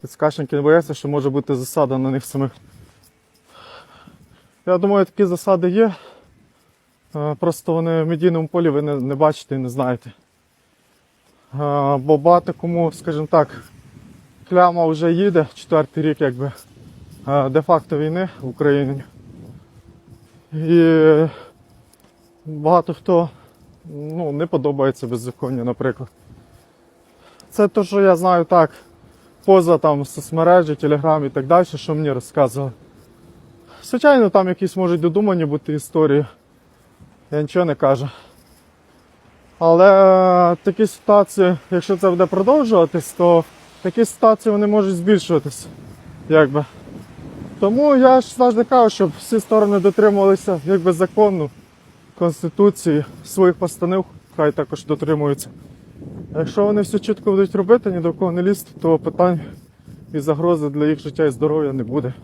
Підскашники не бояться, що може бути засада на них самих. Я думаю, такі засади є. Е, Просто вони в медійному полі ви не, не бачите і не знаєте. Е, Бо багато кому, скажімо так, кляма вже їде, четвертий рік якби е, де-факто війни в Україні. І багато хто ну, не подобається беззаконня, наприклад. Це те, що я знаю так, поза там соцмережі, телеграм і так далі, що мені розказували. Звичайно, там якісь можуть додумані бути історії. Я нічого не кажу. Але е, такі ситуації, якщо це буде продовжуватись, то такі ситуації вони можуть збільшуватись. Якби. Тому я ж завжди кажу, щоб всі сторони дотримувалися якби закону, конституції, своїх постанов, хай також дотримуються. А Якщо вони все чітко будуть робити, ні до кого не лізти, то питань і загрози для їх життя і здоров'я не буде.